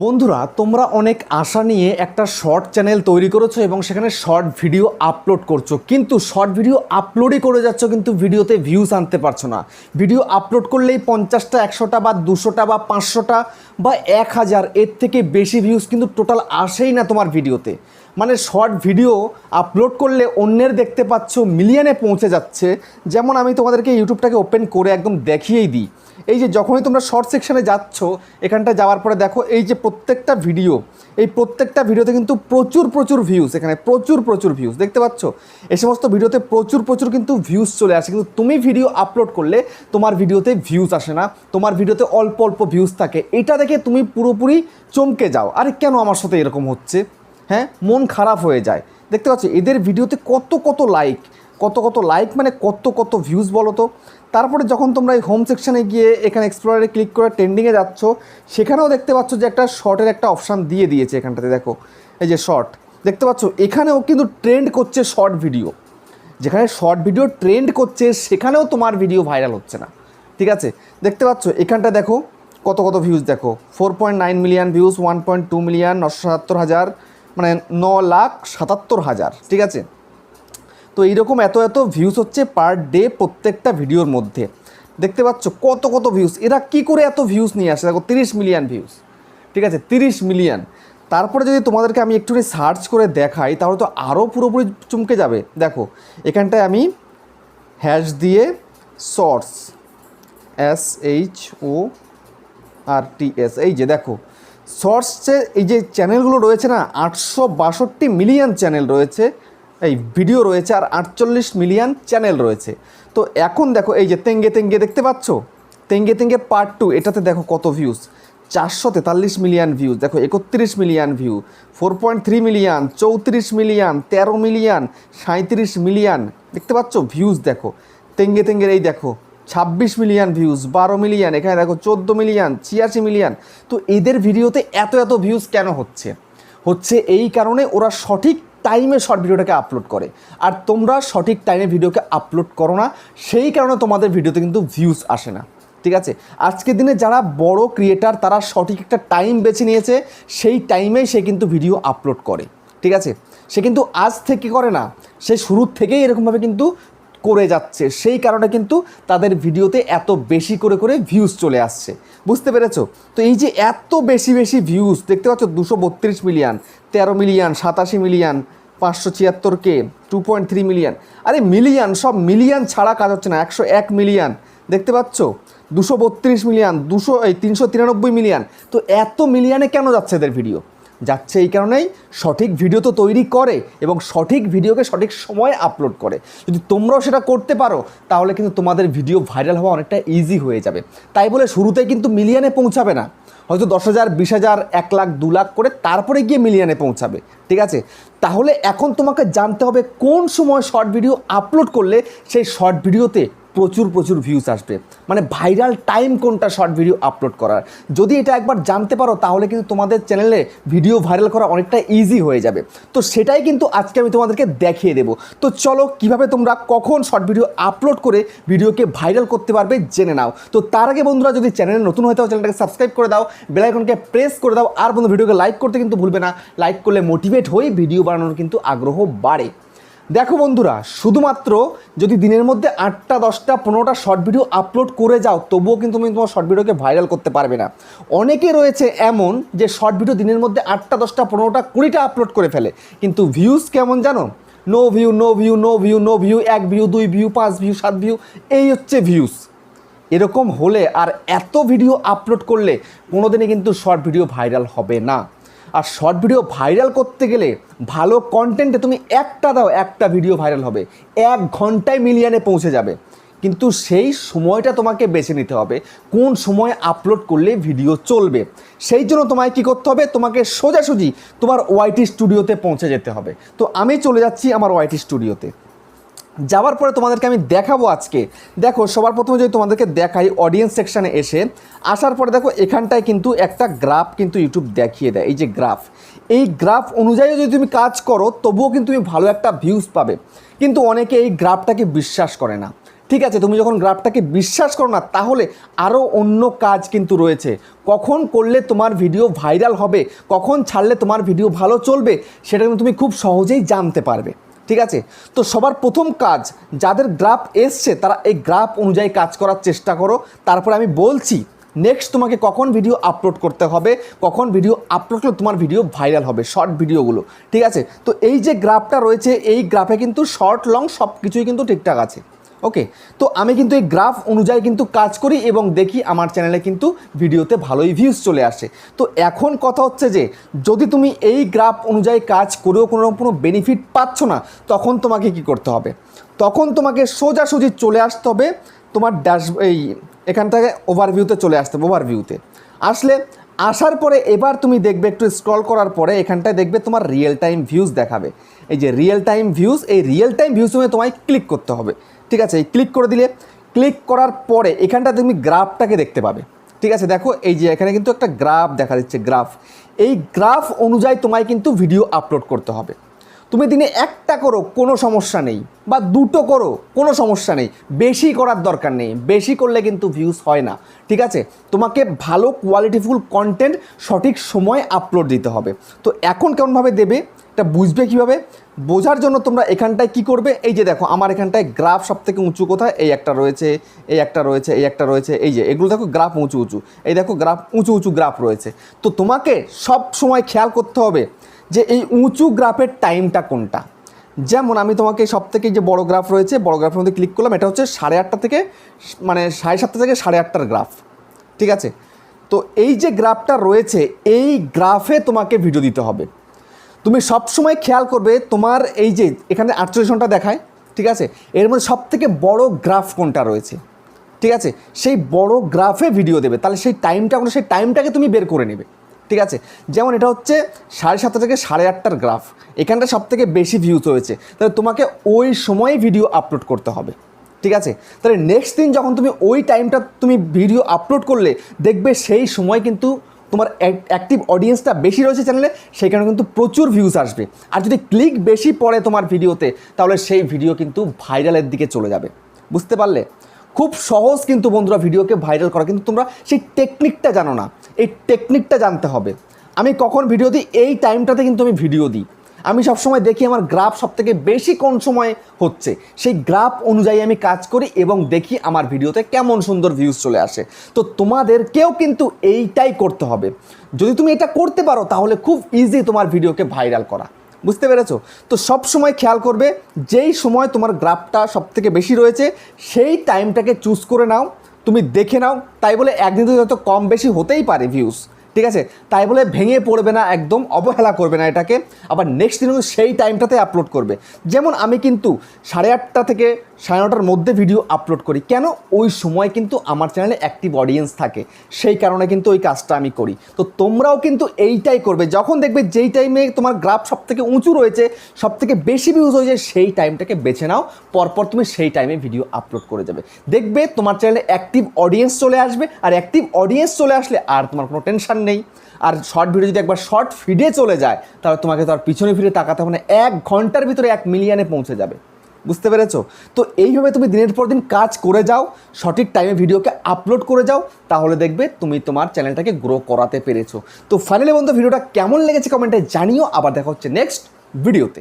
বন্ধুরা, তোমরা অনেক আশা নিয়ে একটা শর্ট চ্যানেল তৈরি করেছ এবং সেখানে শর্ট ভিডিও আপলোড করছ। কিন্তু শর্ট ভিডিও আপলোডই করে যাচ্ছ কিন্তু ভিডিওতে ভিউজ আনতে পারছ না। ভিডিও আপলোড করলেই পঞ্চাশটা, একশোটা বা দুশোটা বা পাঁচশোটা বা এক হাজার, এর থেকে বেশি ভিউজ কিন্তু টোটাল আসেই না তোমার ভিডিওতে। মানে শর্ট ভিডিও আপলোড করলে অন্যের দেখতে পাচ্ছ মিলিয়নে পৌঁছে যাচ্ছে। যেমন আমি তোমাদেরকে ইউটিউবটাকে ওপেন করে একদম দেখিয়েই দিই। এই যে যখনই তোমরা শর্ট সেকশানে যাচ্ছ এখানটা যাওয়ার পরে দেখো এই যে প্রত্যেকটা ভিডিও এই প্রত্যেকটা ভিডিওতে কিন্তু প্রচুর প্রচুর ভিউজ এখানে, প্রচুর প্রচুর ভিউজ দেখতে পাচ্ছ? এই সমস্ত ভিডিওতে প্রচুর প্রচুর কিন্তু ভিউজ চলে আসে। কিন্তু তুমি ভিডিও আপলোড করলে তোমার ভিডিওতে ভিউজ আসে না। তোমার ভিডিওতে অল্প অল্প ভিউজ থাকে। এটা দেখে তুমি পুরোপুরি চমকে যাও। আরে কেন আমার সাথে এরকম হচ্ছে? হ্যাঁ? মন খারাপ হয়ে যায়। দেখতে পাচ্ছ, এদের ভিডিওতে কত কত লাইক কত কত লাইক মানে কত কত ভিউজ বলো তো? তারপরে যখন তোমরা এই হোম সেকশনে গিয়ে এখানে এক্সপ্লোরারে ক্লিক করে ট্রেন্ডিংয়ে যাচ্ছ, সেখানেও দেখতে পাচ্ছ যে একটা শর্টের একটা অপশান দিয়ে দিয়েছে এখানটাতে, দেখো। এই যে শর্ট দেখতে পাচ্ছ, এখানেও কিন্তু ট্রেন্ড করছে শর্ট ভিডিও যেখানে শর্ট ভিডিও ট্রেন্ড করছে, সেখানেও তোমার ভিডিও ভাইরাল হচ্ছে না। ঠিক আছে? দেখতে পাচ্ছ, এখানটা দেখো। কত কত ভিউজ দেখো? Four point nine million views one point two million নশো সাতাত্তর হাজার মানে ন লাখ সাতাত্তর হাজার, ঠিক আছে? তো এইরকম এত এত ভিউজ হচ্ছে পার ডে প্রত্যেকটা ভিডিওর মধ্যে। দেখতে পাচ্ছ কত কত ভিউজ এরা কি করে এত ভিউজ নিয়ে আসে? দেখো, তিরিশ মিলিয়ন ভিউজ ঠিক আছে? তিরিশ মিলিয়ন তারপরে যদি তোমাদেরকে আমি একটুখানি সার্চ করে দেখাই, তাহলে তো আরও পুরোপুরি চমকে যাবে। দেখো, এখানটায় আমি হ্যাশ দিয়ে shorts S H O R T S এই যে দেখো শর্টসে এই যে চ্যানেলগুলো রয়েছে না, আটশো বাষট্টি মিলিয়ন চ্যানেল রয়েছে, এই ভিডিও রয়েছে আর আটচল্লিশ মিলিয়ন চ্যানেল রয়েছে। তো এখন দেখো, এই যে তেঙ্গে তেঙ্গে দেখতে পাচ্ছ? তেঙ্গে তেঙ্গে পার্ট টু এটাতে দেখো কত ভিউজ চারশো তেতাল্লিশ মিলিয়ন ভিউজ দেখো একত্রিশ million view four point three million চৌত্রিশ মিলিয়ন তেরো মিলিয়ন সাঁত্রিশ মিলিয়ন দেখতে পাচ্ছ? ভিউজ দেখো। তেঙ্গে তেঙ্গের এই দেখো ছাব্বিশ মিলিয়ন ভিউজ বারো মিলিয়ন, এখানে দেখো চোদ্দ মিলিয়ন, ছিয়াশি মিলিয়ন। তো এদের ভিডিওতে এত এত ভিউজ কেন হচ্ছে? হচ্ছে এই কারণে ওরা সঠিক টাইমে শর্ট ভিডিওটাকে আপলোড করে। আর তোমরা সঠিক টাইমে ভিডিওকে আপলোড করো না, সেই কারণে তোমাদের ভিডিওতে কিন্তু ভিউজ আসে না। ঠিক আছে? আজকের দিনে যারা বড় ক্রিয়েটার তারা সঠিক একটা টাইম বেছে নিয়েছে, সেই টাইমেই সে কিন্তু ভিডিও আপলোড করে। ঠিক আছে? সে কিন্তু আজ থেকে করে না, সে শুরুর থেকেই এরকমভাবে কিন্তু করে যাচ্ছে। সেই কারণে কিন্তু তাদের ভিডিওতে এত বেশি করে করে ভিউজ চলে আসছে। বুঝতে পেরেছ? তো এই যে এত বেশি বেশি ভিউজ দেখতে পাচ্ছ দুশো বত্রিশ মিলিয়ন তেরো মিলিয়ন সাতাশি মিলিয়ন পাঁচশো ছিয়াত্তর K two point three million আরে মিলিয়ন সব মিলিয়ন ছাড়া কাজ হচ্ছে না, একশো এক মিলিয়ন দেখতে পাচ্ছ? দুশো বত্রিশ মিলিয়ন দুশো, এই তিনশো তিরানব্বই মিলিয়ন তো এত মিলিয়নে কেন যাচ্ছে এদের ভিডিও যাচ্ছে এই কারণেই সঠিক ভিডিও তো তৈরি করে এবং সঠিক ভিডিওকে সঠিক সময়ে আপলোড করে। যদি তোমরাও সেটা করতে পারো, তাহলে কিন্তু তোমাদের ভিডিও ভাইরাল হওয়া অনেকটা ইজি হয়ে যাবে। তাই বলে শুরুতেই কিন্তু মিলিয়নে পৌঁছাবে না। হয়তো দশ হাজার, বিশ হাজার, এক লাখ, দু লাখ করে তারপরে গিয়ে মিলিয়নে পৌঁছাবে। ঠিক আছে? তাহলে এখন তোমাকে জানতে হবে কোন সময় শর্ট ভিডিও আপলোড করলে সেই শর্ট ভিডিওতে প্রচুর প্রচুর ভিউজ আসবে। মানে ভাইরাল টাইম কোনটা শর্ট ভিডিও আপলোড করার। যদি এটা একবার জানতে পারো, তাহলে কিন্তু তোমাদের চ্যানেলে ভিডিও ভাইরাল করা অনেকটা ইজি হয়ে যাবে। তো সেটাই কিন্তু আজকে আমি তোমাদেরকে দেখিয়ে দেবো। তো চলো, কীভাবে তোমরা কখন শর্ট ভিডিও আপলোড করে ভিডিওকে ভাইরাল করতে পারবে জেনে নাও। তো তার আগে বন্ধুরা, যদি চ্যানেলে নতুন হয়ে থাকো চ্যানেলটাকে সাবস্ক্রাইব করে দাও বেলাইকনকে প্রেস করে দাও। আর বন্ধু ভিডিওকে লাইক করতে কিন্তু ভুলবে না। লাইক করলে মোটিভেট হয়ে ভিডিও বানানোর কিন্তু আগ্রহ বাড়ে। দেখো বন্ধুরা, শুধুমাত্র যদি দিনের মধ্যে আটটা, দশটা, পনেরোটা শর্ট ভিডিও আপলোড করে যাও, তবুও কিন্তু তুমি তোমার শর্ট ভিডিওকে ভাইরাল করতে পারবে না। অনেকে রয়েছে এমন যে শর্ট ভিডিও দিনের মধ্যে আটটা, দশটা, পনেরোটা, কুড়িটা আপলোড করে ফেলে। কিন্তু ভিউজ কেমন জানো? No view no view no view no view এক ভিউ দুই ভিউ পাঁচ ভিউ সাত ভিউ এই হচ্ছে ভিউজ এরকম হলে আর এত ভিডিও আপলোড করলে কোনো কোনোদিনই কিন্তু শর্ট ভিডিও ভাইরাল হবে না। আর শর্ট ভিডিও ভাইরাল করতে গেলে ভালো কন্টেন্টে তুমি একটা দাও, একটা ভিডিও ভাইরাল হবে। এক ঘন্টায় মিলিয়নে পৌঁছে যাবে। কিন্তু সেই সময়টা তোমাকে বেছে নিতে হবে, কোন সময় আপলোড করলে ভিডিও চলবে। সেই জন্য তোমায় কী করতে হবে? তোমাকে সোজাসুজি তোমার ওয়াইটি স্টুডিওতে পৌঁছে যেতে হবে। তো আমি চলে যাচ্ছি আমার ওয়াইটি স্টুডিওতে যাওয়ার পরে তোমাদেরকে আমি দেখাবো আজকে। দেখো, সবার প্রথমে যদি তোমাদেরকে দেখাই অডিয়েন্স সেকশানে এসে, আসার পরে দেখো এখানটায় কিন্তু একটা গ্রাফ কিন্তু ইউটিউব দেখিয়ে দেয়, এই যে গ্রাফ এই গ্রাফ অনুযায়ী যদি তুমি কাজ করো, তবুও কিন্তু তুমি ভালো একটা ভিউজ পাবে। কিন্তু অনেকে এই গ্রাফটাকে বিশ্বাস করে না। ঠিক আছে, তুমি যখন গ্রাফটাকে বিশ্বাস করো না, তাহলে আরও অন্য কাজ কিন্তু রয়েছে। কখন করলে তোমার ভিডিও ভাইরাল হবে, কখন ছাড়লে তোমার ভিডিও ভালো চলবে, সেটা কিন্তু তুমি খুব সহজেই জানতে পারবে। ঠিক আছে? তো সবার প্রথম কাজ, যাদের গ্রাফ এসছে, তারা এই গ্রাফ অনুযায়ী কাজ করার চেষ্টা করো। তারপরে আমি বলছি নেক্সট তোমাকে কখন ভিডিও আপলোড করতে হবে, কখন ভিডিও আপলোড করলে তোমার ভিডিও ভাইরাল হবে শর্ট ভিডিওগুলো ঠিক আছে? তো এই যে গ্রাফটা রয়েছে, এই গ্রাফে কিন্তু শর্ট লং সব কিছুই কিন্তু ঠিকঠাক আছে। ওকে তো আমি কিন্তু এই গ্রাফ অনুযায়ী কিন্তু কাজ করি এবং দেখি আমার চ্যানেলে কিন্তু ভিডিওতে ভালোই ভিউজ চলে আসে। তো এখন কথা হচ্ছে যে, যদি তুমি এই গ্রাফ অনুযায়ী কাজ করেও কোনো রকম কোনো বেনিফিট পাচ্ছ না, তখন তোমাকে কি করতে হবে? তখন তোমাকে সোজাসুজি চলে আসতে হবে তোমার ড্যাশ এই এখান থেকে ওভারভিউতে চলে আসতে হবে ওভারভিউতে আসলে আসার পরে এবার তুমি দেখবে একটু স্ক্রল করার পরে এখানটায় দেখবে তোমার রিয়েল টাইম ভিউজ দেখাবে। এই যে রিয়েল টাইম ভিউজ এই রিয়েল টাইম ভিউজ তুমি তোমায় ক্লিক করতে হবে। ঠিক আছে ক্লিক করে দিলে ক্লিক করার পরে এখানটা তুমি গ্রাফটাকে দেখতে পাবে। ঠিক আছে, দেখো, এই যে এখানে কিন্তু একটা গ্রাফ দেখা দিচ্ছে, গ্রাফ। এই গ্রাফ অনুযায়ী তোমায় কিন্তু ভিডিও আপলোড করতে হবে। তুমি দিনে একটা করো, কোনো সমস্যা নেই, বা দুটো করো, কোনো সমস্যা নেই। বেশি করার দরকার নেই, বেশি করলে কিন্তু ভিউজ হয় না। ঠিক আছে, তোমাকে ভালো কোয়ালিটিফুল কন্টেন্ট সঠিক সময় আপলোড দিতে হবে। তো এখন কেমনভাবে দেবে, এটা বুঝবে কীভাবে? বোঝার জন্য তোমরা এখানটায় কি করবে? এই যে দেখো, আমার এখানটায় গ্রাফ সব থেকে উঁচু কোথায়? এই একটা রয়েছে, এই একটা রয়েছে, এই একটা রয়েছে, এই যে, এগুলো দেখো গ্রাফ উঁচু উঁচু। এই দেখো গ্রাফ, উঁচু উঁচু গ্রাফ রয়েছে। তো তোমাকে সব সময় খেয়াল করতে হবে যে এই উঁচু গ্রাফের টাইমটা কোনটা। যেমন আমি তোমাকে সব থেকে যে বড় গ্রাফ রয়েছে, বড় গ্রাফের মধ্যে ক্লিক করলাম, এটা হচ্ছে সাড়ে আটটা থেকে মানে সাড়ে সাতটা থেকে সাড়ে আটটার গ্রাফ। ঠিক আছে? তো এই যে গ্রাফটা রয়েছে, এই গ্রাফে তোমাকে ভিডিও দিতে হবে। তুমি সব সময় খেয়াল করবে তোমার এই যে এখানে আটচল্লিশ ঘণ্টা দেখায়, ঠিক আছে? এর মধ্যে সব থেকে বড় গ্রাফ কোনটা রয়েছে? ঠিক আছে? সেই বড় গ্রাফে ভিডিও দেবে। তাহলে সেই টাইমটা কোনো সেই টাইমটাকে তুমি বের করে নেবে। ঠিক আছে? যেমন এটা হচ্ছে সাড়ে সাতটা থেকে সাড়ে আটটার গ্রাফ। এখানটা সব থেকে বেশি ভিউজ হয়েছে তাহলে তোমাকে ওই সময়ে ভিডিও আপলোড করতে হবে। ঠিক আছে? তাহলে নেক্সট দিন যখন তুমি ওই টাইমটা তুমি ভিডিও আপলোড করলে, দেখবে সেই সময় কিন্তু তোমার অ্যাক্টিভ অডিয়েন্সটা বেশি রয়েছে চ্যানেলে সেই কারণে কিন্তু প্রচুর ভিউজ আসবে। আর যদি ক্লিক বেশি পড়ে তোমার ভিডিওতে তাহলে সেই ভিডিও কিন্তু ভাইরালের দিকে চলে যাবে। বুঝতে পারলে? খুব সহজ কিন্তু বন্ধুরা ভিডিওকে ভাইরাল করা, কিন্তু তোমরা সেই টেকনিকটা জানো না। এই টেকনিকটা জানতে হবে। আমি কখন ভিডিও দিই? এই টাইমটাতে কিন্তু আমি ভিডিও দিই। আমি সবসময় দেখি আমার গ্রাফ সব থেকে বেশি কোন সময় হচ্ছে। সেই গ্রাফ অনুযায়ী আমি কাজ করি এবং দেখি আমার ভিডিওতে কেমন সুন্দর ভিউজ চলে আসে। তো তোমাদেরকেও কিন্তু এইটাই করতে হবে। যদি তুমি এটা করতে পারো, তাহলে খুব ইজি তোমার ভিডিওকে ভাইরাল করা। বুঝতে পেরেছ? তো সব সময় খেয়াল করবে, যেই সময় তোমার গ্রাফটা সব থেকে বেশি রয়েছে, সেই টাইমটাকে চুজ করে নাও, তুমি দেখে নাও, তাই বলে একদিন তো কম বেশি হতেই পারে ভিউজ ঠিক আছে? তাই বলে ভেঙে পড়বে না, একদম অবহেলা করবে না এটাকে। আবার নেক্সট দিন সেই টাইমটাতে আপলোড করবে। যেমন আমি কিন্তু সাড়ে আটটা থেকে সাড়ে নটার মধ্যে ভিডিও আপলোড করি। কেন? ওই সময় কিন্তু আমার চ্যানেলে অ্যাক্টিভ অডিয়েন্স থাকে। সেই কারণে কিন্তু ওই কাজটা আমি করি। তো তোমরাও কিন্তু এইটাই করবে। যখন দেখবে যেই টাইমে তোমার গ্রাফ সব থেকে উঁচু রয়েছে সব থেকে বেশি ভিউজ হয়েছে, সেই টাইমটাকে বেছে নাও। পরপর তুমি সেই টাইমে ভিডিও আপলোড করে যাবে। দেখবে তোমার চ্যানেলে অ্যাক্টিভ অডিয়েন্স চলে আসবে। আর অ্যাক্টিভ অডিয়েন্স চলে আসলে আর তোমার কোনো টেনশন নেই। আর শর্ট ভিডিও যদি একবার শর্ট ফিডে চলে যায়, তাহলে তোমাকে তো আর পিছনে ফিরে তাকাতে হবে না। এক ঘণ্টার ভিতরে এক মিলিয়নে পৌঁছে যাবে। বুঝতে পেরেছ? তো এইভাবে তুমি দিনের পর দিন কাজ করে যাও, সঠিক টাইমে ভিডিওকে আপলোড করে যাও, তাহলে দেখবে তুমি তোমার চ্যানেলটাকে গ্রো করাতে পেরেছ। তো ফাইনালি বন্ধু, ভিডিওটা কেমন লেগেছে কমেন্টে জানিও, আবার দেখা হচ্ছে নেক্সট ভিডিওতে